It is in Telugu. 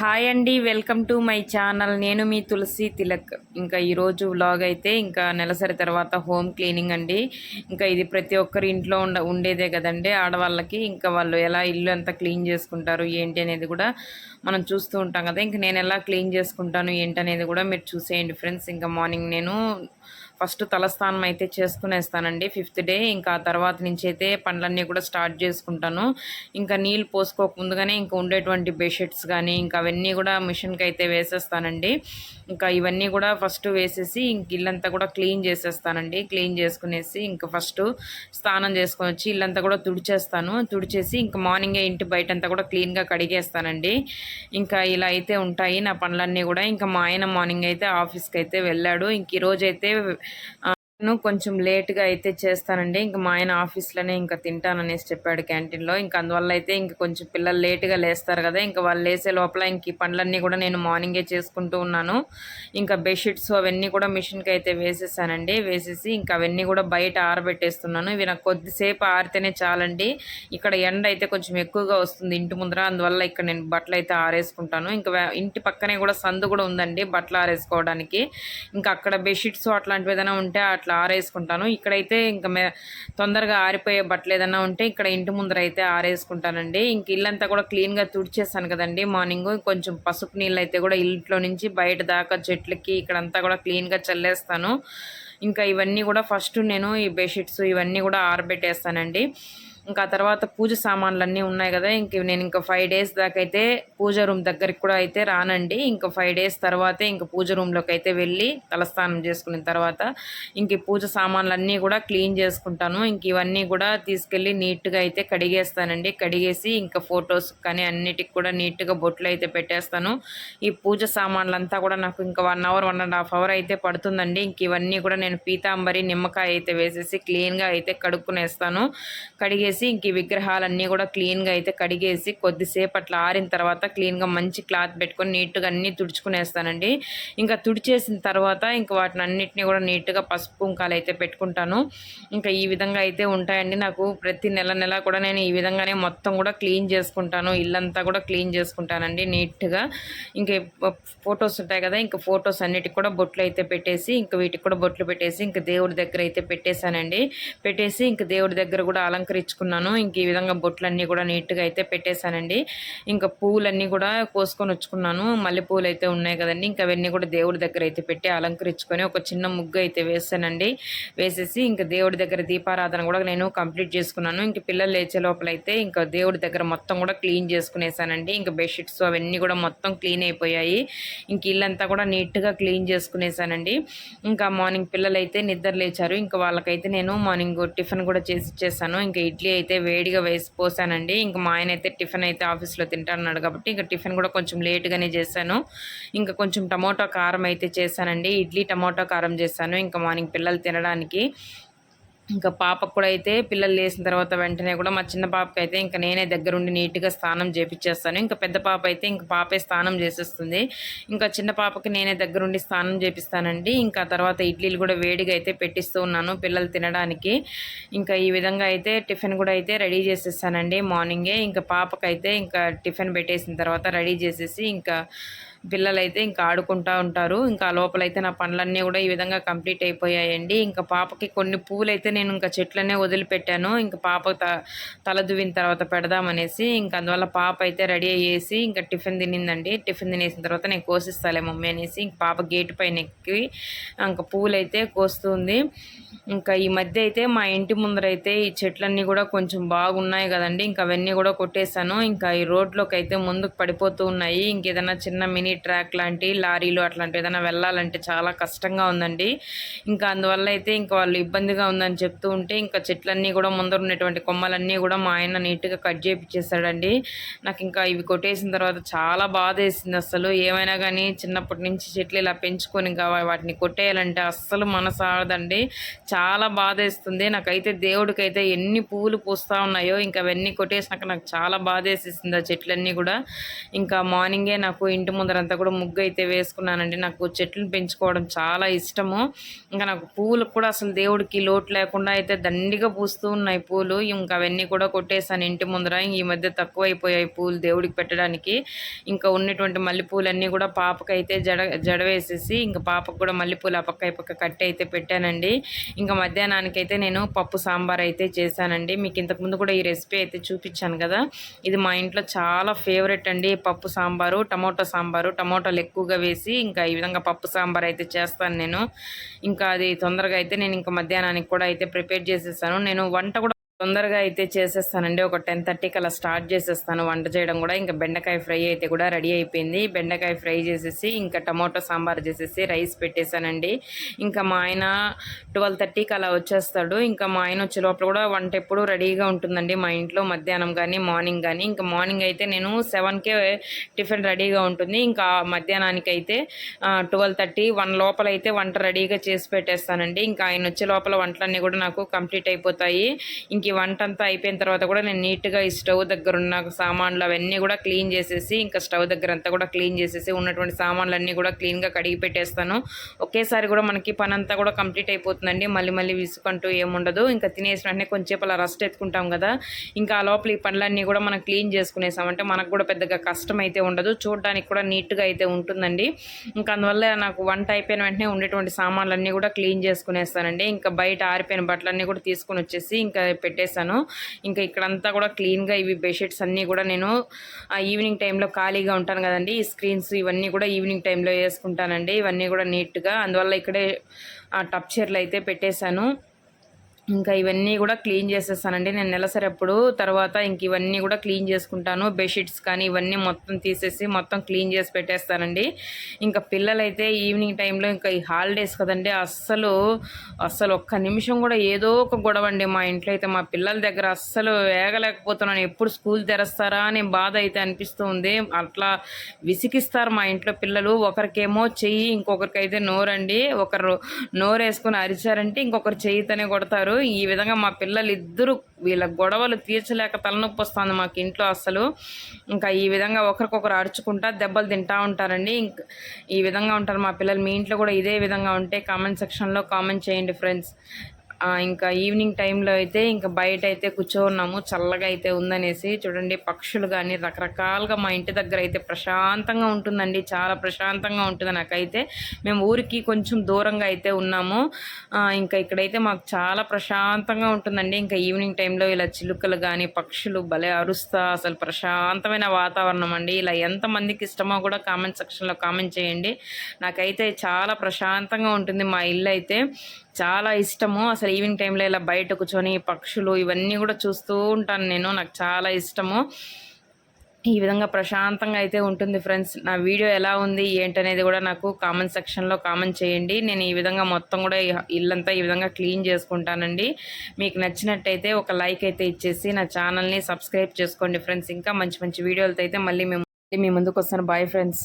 హాయ్ అండి వెల్కమ్ టు మై ఛానల్. నేను మీ తులసి తిలక్. ఇంకా ఈరోజు వ్లాగ్ అయితే ఇంకా నెలసరి తర్వాత హోమ్ క్లీనింగ్ అండి. ఇంకా ఇది ప్రతి ఒక్కరి ఇంట్లో ఉండ ఉండేదే కదండి ఆడవాళ్ళకి. ఇంకా వాళ్ళు ఎలా ఇల్లు అంతా క్లీన్ చేసుకుంటారు ఏంటి అనేది కూడా మనం చూస్తూ ఉంటాం కదా. ఇంకా నేను ఎలా క్లీన్ చేసుకుంటాను ఏంటి అనేది కూడా మీరు చూసేయండి ఫ్రెండ్స్. ఇంకా మార్నింగ్ నేను ఫస్ట్ తలస్నానం అయితే చేసుకునేస్తానండి. ఫిఫ్త్ డే ఇంకా తర్వాత నుంచి అయితే పండ్లన్నీ కూడా స్టార్ట్ చేసుకుంటాను. ఇంకా నీళ్ళు పోసుకోక ముందుగానే ఇంకా ఉండేటువంటి బెడ్షీట్స్ కానీ ఇంకా అవన్నీ కూడా మిషన్కి అయితే వేసేస్తానండి. ఇంకా ఇవన్నీ కూడా ఫస్ట్ వేసేసి ఇంక ఇల్లంతా కూడా క్లీన్ చేసేస్తానండి. క్లీన్ చేసుకునేసి ఇంకా ఫస్ట్ స్నానం చేసుకొని వచ్చి ఇల్లంతా కూడా తుడిచేస్తాను. తుడిచేసి ఇంకా మార్నింగే ఇంటి బయట అంతా కూడా క్లీన్గా కడిగేస్తానండి. ఇంకా ఇలా అయితే ఉంటాయి నా పనులన్నీ కూడా. ఇంకా మా ఆయన మార్నింగ్ అయితే ఆఫీస్కి అయితే వెళ్ళాడు. ఇంక ఈరోజు అయితే 啊 నేను కొంచెం లేట్గా అయితే చేస్తానండి. ఇంకా మా ఆయన ఆఫీస్లోనే ఇంకా తింటాననేసి చెప్పాడు క్యాంటీన్లో. ఇంకా అందువల్ల అయితే ఇంకా కొంచెం పిల్లలు లేట్గా లేస్తారు కదా ఇంకా వాళ్ళు లేసే లోపల ఇంక ఈ పనులన్నీ కూడా నేను మార్నింగే చేసుకుంటూ ఉన్నాను. ఇంకా బెడ్షీట్స్ అవన్నీ కూడా మిషన్కి అయితే వేసేసానండి. వేసేసి ఇంకా అవన్నీ కూడా బయట ఆరబెట్టేస్తున్నాను. ఇవి నాకు కొద్దిసేపు ఆరితేనే చాలండి. ఇక్కడ ఎండ అయితే కొంచెం ఎక్కువగా వస్తుంది ఇంటి ముందర అందువల్ల ఇక్కడ నేను బట్టలు అయితే ఆరేసుకుంటాను. ఇంకా ఇంటి పక్కనే కూడా సందు కూడా ఉందండి బట్టలు ఆరేసుకోవడానికి. ఇంకా అక్కడ బెడ్షీట్స్ అట్లాంటివి ఏదైనా ఉంటే అట్లా ఇట్లా ఆరేసుకుంటాను. ఇక్కడైతే ఇంకా తొందరగా ఆరిపోయే బట్టలు ఏదైనా ఉంటే ఇక్కడ ఇంటి ముందర అయితే ఆరేసుకుంటానండి. ఇంక ఇల్లంతా కూడా క్లీన్గా తుడిచేస్తాను కదండి. మార్నింగ్ కొంచెం పసుపు నీళ్ళు అయితే కూడా ఇంట్లో నుంచి బయట దాకా చెట్లకి ఇక్కడంతా కూడా క్లీన్గా చల్లేస్తాను. ఇంకా ఇవన్నీ కూడా ఫస్ట్ నేను ఈ బెడ్షీట్స్ ఇవన్నీ కూడా ఆరబెట్టేస్తానండి. ఇంకా తర్వాత పూజ సామాన్లు అన్నీ ఉన్నాయి కదా ఇంక నేను ఇంకా ఫైవ్ డేస్ దాకా అయితే పూజ రూమ్ దగ్గరికి కూడా అయితే రానండి. ఇంకా ఫైవ్ డేస్ తర్వాతే ఇంకా పూజ రూమ్లోకి అయితే వెళ్ళి తలస్నానం చేసుకున్న తర్వాత ఇంక పూజ సామాన్లు అన్నీ కూడా క్లీన్ చేసుకుంటాను. ఇంక ఇవన్నీ కూడా తీసుకెళ్ళి నీట్గా అయితే కడిగేస్తానండి. కడిగేసి ఇంకా ఫొటోస్ కానీ అన్నిటికి కూడా నీట్గా బొట్లు అయితే పెట్టేస్తాను. ఈ పూజ సామాన్లు అంతా కూడా నాకు ఇంకా one hour one and half hour అయితే పడుతుందండి. ఇంక ఇవన్నీ కూడా నేను పీతాంబరి నిమ్మకాయ అయితే వేసేసి క్లీన్గా అయితే కడుక్కునేస్తాను. కడిగేసి కడిగేసి ఇంక ఈ విగ్రహాలన్నీ కూడా క్లీన్గా అయితే కడిగేసి కొద్దిసేపు అట్లా ఆరిన తర్వాత క్లీన్గా మంచి క్లాత్ పెట్టుకొని నీట్గా అన్నీ తుడుచుకునేస్తానండి. ఇంకా తుడిచేసిన తర్వాత ఇంకా వాటిని అన్నిటిని కూడా నీట్గా పసుపు కుంకాలు అయితే పెట్టుకుంటాను. ఇంకా ఈ విధంగా అయితే ఉంటాయండి. నాకు ప్రతి నెల నెల కూడా నేను ఈ విధంగానే మొత్తం కూడా క్లీన్ చేసుకుంటాను. ఇల్లంతా కూడా క్లీన్ చేసుకుంటానండి నీట్గా. ఇంకా ఫొటోస్ ఉంటాయి కదా ఇంకా ఫొటోస్ అన్నిటికి కూడా బొట్లు అయితే పెట్టేసి ఇంకా వీటికి కూడా బొట్లు పెట్టేసి ఇంకా దేవుడి దగ్గర అయితే పెట్టేశానండి. పెట్టేసి ఇంకా దేవుడి దగ్గర కూడా అలంకరించుకుని తీసుకున్నాను ఇంక ఈ విధంగా బొట్లన్నీ కూడా నీట్గా అయితే పెట్టేశానండి. ఇంకా పూలన్నీ కూడా కోసుకొని వచ్చుకున్నాను. మల్లె పూలు అయితే ఉన్నాయి కదండి. ఇంకా అవన్నీ కూడా దేవుడి దగ్గర అయితే పెట్టి అలంకరించుకొని ఒక చిన్న ముగ్గు అయితే వేసానండి వేసేసి ఇంకా దేవుడి దగ్గర దీపారాధన కూడా నేను కంప్లీట్ చేసుకున్నాను. ఇంక పిల్లలు లేచే లోపల అయితే ఇంకా దేవుడి దగ్గర మొత్తం కూడా క్లీన్ చేసుకునేసానండి ఇంకా బెడ్షీట్స్ అవన్నీ కూడా మొత్తం క్లీన్ అయిపోయాయి. ఇంక ఇల్లంతా కూడా నీట్గా క్లీన్ చేసుకునేసానండి ఇంకా మార్నింగ్ పిల్లలు అయితే నిద్ర లేచారు. ఇంకా వాళ్ళకైతే నేను మార్నింగ్ టిఫిన్ కూడా చేసి ఇచ్చేసాను ఇంకా ఇడ్లీ ఇడ్లీ అయితే వేడిగా వేసి పోసానండి. ఇంకా మా ఆయన అయితే టిఫిన్ అయితే ఆఫీస్లో తింటాన్నాడు కాబట్టి ఇంకా టిఫిన్ కూడా కొంచెం లేట్గానే చేశాను. ఇంకా కొంచెం టమోటో కారం అయితే చేశానండి. ఇడ్లీ టమోటా కారం చేశాను. ఇంకా మార్నింగ్ పిల్లలు తినడానికి ఇంకా పాపకు కూడా అయితే పిల్లలు లేసిన తర్వాత వెంటనే కూడా మా చిన్న పాపకి అయితే ఇంకా నేనే దగ్గరుండి నీట్గా స్నానం చేపించేస్తాను ఇంకా పెద్ద పాప అయితే ఇంకా పాపే స్నానం చేసేస్తుంది. ఇంకా చిన్న పాపకి నేనే దగ్గరుండి స్నానం చేపిస్తానండి. ఇంకా తర్వాత ఇడ్లీలు కూడా వేడిగా అయితే పెట్టిస్తూ ఉన్నాను పిల్లలు తినడానికి. ఇంకా ఈ విధంగా అయితే టిఫిన్ కూడా అయితే రెడీ చేసేస్తానండి మార్నింగే. ఇంకా పాపకైతే ఇంకా టిఫిన్ పెట్టేసిన తర్వాత రెడీ చేసేసి ఇంకా పిల్లలైతే ఇంకా ఆడుకుంటూ ఉంటారు. ఇంకా లోపలైతే నా పనులన్నీ కూడా ఈ విధంగా కంప్లీట్ అయిపోయాయండి. ఇంకా పాపకి కొన్ని పూలు అయితే నేను ఇంకా చెట్లనే వదిలిపెట్టాను. ఇంకా పాప తల దువ్విన తర్వాత పెడదామనేసి ఇంకా అందువల్ల పాప అయితే రెడీ అయ్యేసి ఇంకా టిఫిన్ తినిందండి. టిఫిన్ తినేసిన తర్వాత నేను కోసిస్తాలే మమ్మీ అనేసి ఇంక పాప గేటు పైన ఎక్కి ఇంకా పూలు అయితే కోస్తుంది. ఇంకా ఈ మధ్య అయితే మా ఇంటి ముందర అయితే ఈ చెట్లన్నీ కూడా కొంచెం బాగున్నాయి కదండి. ఇంకా అవన్నీ కూడా కొట్టేశాను. ఇంకా ఈ రోడ్లోకి అయితే ముందుకు పడిపోతూ ఉన్నాయి. ఇంకేదైనా చిన్న మినీ ట్రాక్ లాంటి లారీలు అట్లాంటివి ఏదైనా వెళ్ళాలంటే చాలా కష్టంగా ఉందండి. ఇంకా అందువల్ల అయితే ఇంకా వాళ్ళు ఇబ్బందిగా ఉందని చెప్తూ ఉంటే ఇంకా చెట్లన్నీ కూడా ముందర ఉన్నటువంటి కొమ్మలన్నీ కూడా మా ఆయన నీట్గా కట్ చేపించేశాడండి నాకు ఇంకా ఇవి కొట్టేసిన తర్వాత చాలా బాధ వేసింది అసలు. ఏమైనా కానీ చిన్నప్పటి నుంచి చెట్లు ఇలా పెంచుకొని ఇంకా వాటిని కొట్టేయాలంటే అస్సలు మనసు ఆడదండి. చాలా బాధ వేస్తుంది. నాకైతే దేవుడికైతే ఎన్ని పువ్వులు పూస్తూ ఉన్నాయో ఇంకా అవన్నీ కొట్టేసినాక నాకు చాలా బాధ వేసేసింది ఆ చెట్లన్నీ కూడా. ఇంకా మార్నింగే నాకు ఇంటి ముందర అంతా కూడా ముగ్గు అయితే వేసుకున్నానండి. నాకు చెట్లను పెంచుకోవడం చాలా ఇష్టము. ఇంకా నాకు పూలు కూడా అసలు దేవుడికి లోటు లేకుండా అయితే దండిగా పూస్తూ ఉన్నాయి పూలు. ఇంకా అవన్నీ కూడా కొట్టేశాను ఇంటి ముందర. ఈ మధ్య తక్కువ అయిపోయాయి పూలు దేవుడికి పెట్టడానికి. ఇంకా ఉన్నటువంటి మల్లెపూలన్నీ కూడా పాపకైతే జడ జడ వేసేసి ఇంకా పాపకు కూడా మల్లెపూలు ఆ పక్క ఈ పక్క కట్టి అయితే పెట్టానండి. ఇంకా మధ్యాహ్నానికి అయితే నేను పప్పు సాంబార్ అయితే చేశానండి. మీకు ఇంతకుముందు కూడా ఈ రెసిపీ అయితే చూపించాను కదా. ఇది మా ఇంట్లో చాలా ఫేవరెట్ అండి పప్పు సాంబారు టమోటా సాంబారు. టమోటాలు ఎక్కువగా వేసి ఇంకా ఈ విధంగా పప్పు సాంబార్ అయితే చేస్తాను నేను. ఇంకా అది తొందరగా అయితే నేను ఇంకా మధ్యాహ్నానికి కూడా అయితే ప్రిపేర్ చేసేసాను నేను వంట కూడా తొందరగా అయితే చేసేస్తానండి. ఒక టెన్ థర్టీకి అలా స్టార్ట్ చేసేస్తాను. వంట చేయడం కూడా ఇంకా బెండకాయ ఫ్రై అయితే కూడా రెడీ అయిపోయింది. బెండకాయ ఫ్రై చేసేసి ఇంకా టమాటో సాంబార్ చేసేసి రైస్ పెట్టేశానండి. ఇంకా మా ఆయన ట్వెల్వ్ థర్టీకి అలా వచ్చేస్తాడు. ఇంకా మా ఆయన వచ్చే లోపల కూడా వంట ఎప్పుడూ రెడీగా ఉంటుందండి. మా ఇంట్లో మధ్యాహ్నం కానీ మార్నింగ్ కానీ ఇంకా మార్నింగ్ అయితే నేను సెవెన్కే టిఫిన్ రెడీగా ఉంటుంది. ఇంకా మధ్యాహ్నానికి అయితే ట్వెల్వ్ థర్టీ వన్ లోపల అయితే వంట రెడీగా చేసి పెట్టేస్తానండి. ఇంకా ఆయన వచ్చే లోపల వంటలన్నీ కూడా నాకు కంప్లీట్ అయిపోతాయి. ఇంక ఈ వంట అంతా అయిపోయిన తర్వాత కూడా నేను నీట్గా ఈ స్టవ్ దగ్గర ఉన్న సామాన్లు అవన్నీ కూడా క్లీన్ చేసేసి ఇంకా స్టవ్ దగ్గర అంతా కూడా క్లీన్ చేసేసి ఉన్నటువంటి సామాన్లు అన్నీ కూడా క్లీన్గా కడిగి పెట్టేస్తాను. ఒకేసారి కూడా మనకి పని అంతా కూడా కంప్లీట్ అయిపోతుందండి. మళ్ళీ మళ్ళీ విసుకంటూ ఏముండదు. ఇంకా తినేసిన వెంటనే కొంచెంసేపు అలా రెస్ట్ ఎత్తుకుంటాం కదా. ఇంకా ఆ లోపల ఈ పనులన్నీ కూడా మనం క్లీన్ చేసుకునేసామంటే మనకు కూడా పెద్దగా కష్టం అయితే ఉండదు. చూడడానికి కూడా నీట్గా అయితే ఉంటుందండి. ఇంకా అందువల్ల నాకు వంట అయిపోయిన వెంటనే ఉండేటువంటి సామాన్లన్నీ కూడా క్లీన్ చేసుకునేస్తానండి. ఇంకా బయట ఆరిపోయిన బట్టలన్నీ కూడా తీసుకొని వచ్చేసి ఇంకా పెట్టేశాను. ఇంకా ఇక్కడంతా కూడా క్లీన్గా ఇవి బెడ్షీట్స్ అన్నీ కూడా నేను ఈవినింగ్ టైంలో ఖాళీగా ఉంటాను కదండి ఈ స్క్రీన్స్ ఇవన్నీ కూడా ఈవినింగ్ టైంలో వేసుకుంటానండి ఇవన్నీ కూడా నీట్గా. అందువల్ల ఇక్కడే టప్ చీరలు అయితే పెట్టేశాను. ఇంకా ఇవన్నీ కూడా క్లీన్ చేసేస్తానండి. నేను నెలసరి ఎప్పుడు తర్వాత ఇంక ఇవన్నీ కూడా క్లీన్ చేసుకుంటాను. బెడ్షీట్స్ కానీ ఇవన్నీ మొత్తం తీసేసి మొత్తం క్లీన్ చేసి పెట్టేస్తానండి. ఇంకా పిల్లలైతే ఈవినింగ్ టైంలో ఇంకా ఈ హాలిడేస్ కదండి అస్సలు అస్సలు ఒక్క నిమిషం కూడా ఏదో ఒక గొడవ అండి. మా ఇంట్లో అయితే మా పిల్లల దగ్గర అస్సలు వేగలేకపోతున్నాను. ఎప్పుడు స్కూల్ తెరస్తారా అని బాధ అయితే అనిపిస్తుంది అట్లా విసిగిస్తారు మా ఇంట్లో పిల్లలు. ఒకరికేమో చెయ్యి ఇంకొకరికైతే నోరండి. ఒకరు నోరు వేసుకొని అరిచారంటే ఇంకొకరు చెయ్యితోనే కొడతారు. ఈ విధంగా మా పిల్లలు ఇద్దరు వీళ్ళ గొడవలు తీర్చలేక తలనొప్పి వస్తుంది మాకు ఇంట్లో అసలు ఇంకా ఈ విధంగా ఒకరికొకరు అరుచుకుంటా దెబ్బలు తింటా ఉంటారండి. ఇంక ఈ విధంగా ఉంటారు మా పిల్లలు. మీ ఇంట్లో కూడా ఇదే విధంగా ఉంటే కామెంట్ సెక్షన్లో కామెంట్ చేయండి ఫ్రెండ్స్. ఇంకా ఈవినింగ్ టైంలో అయితే ఇంకా బయట అయితే కూర్చోన్నాము. చల్లగా అయితే ఉందనేసి చూడండి పక్షులు కానీ రకరకాలుగా మా ఇంటి దగ్గర అయితే ప్రశాంతంగా ఉంటుందండి. చాలా ప్రశాంతంగా ఉంటుంది నాకైతే. మేము ఊరికి కొంచెం దూరంగా అయితే ఉన్నాము. ఇంకా ఇక్కడైతే మాకు చాలా ప్రశాంతంగా ఉంటుందండి. ఇంకా ఈవినింగ్ టైంలో ఇలా చిలుకలు కానీ పక్షులు భలే అరుస్తా అసలు ప్రశాంతమైన వాతావరణం అండి. ఇలా ఎంతమందికి ఇష్టమో కూడా కామెంట్ సెక్షన్లో కామెంట్ చేయండి. నాకైతే చాలా ప్రశాంతంగా ఉంటుంది మా ఇల్లు అయితే చాలా ఇష్టము. అసలు ఈవినింగ్ టైంలో ఇలా బయట కూర్చొని పక్షులు ఇవన్నీ కూడా చూస్తూ ఉంటాను నేను. నాకు చాలా ఇష్టము. ఈ విధంగా ప్రశాంతంగా అయితే ఉంటుంది ఫ్రెండ్స్. నా వీడియో ఎలా ఉంది ఏంటనేది కూడా నాకు కామెంట్ సెక్షన్లో కామెంట్ చేయండి. నేను ఈ విధంగా మొత్తం కూడా ఇల్లంతా ఈ విధంగా క్లీన్ చేసుకుంటానండి. మీకు నచ్చినట్టయితే ఒక లైక్ అయితే ఇచ్చేసి నా ఛానల్ని సబ్స్క్రైబ్ చేసుకోండి ఫ్రెండ్స్. ఇంకా మంచి మంచి వీడియోలతో అయితే మళ్ళీ మేము మీ ముందుకు వస్తాను. Bye friends.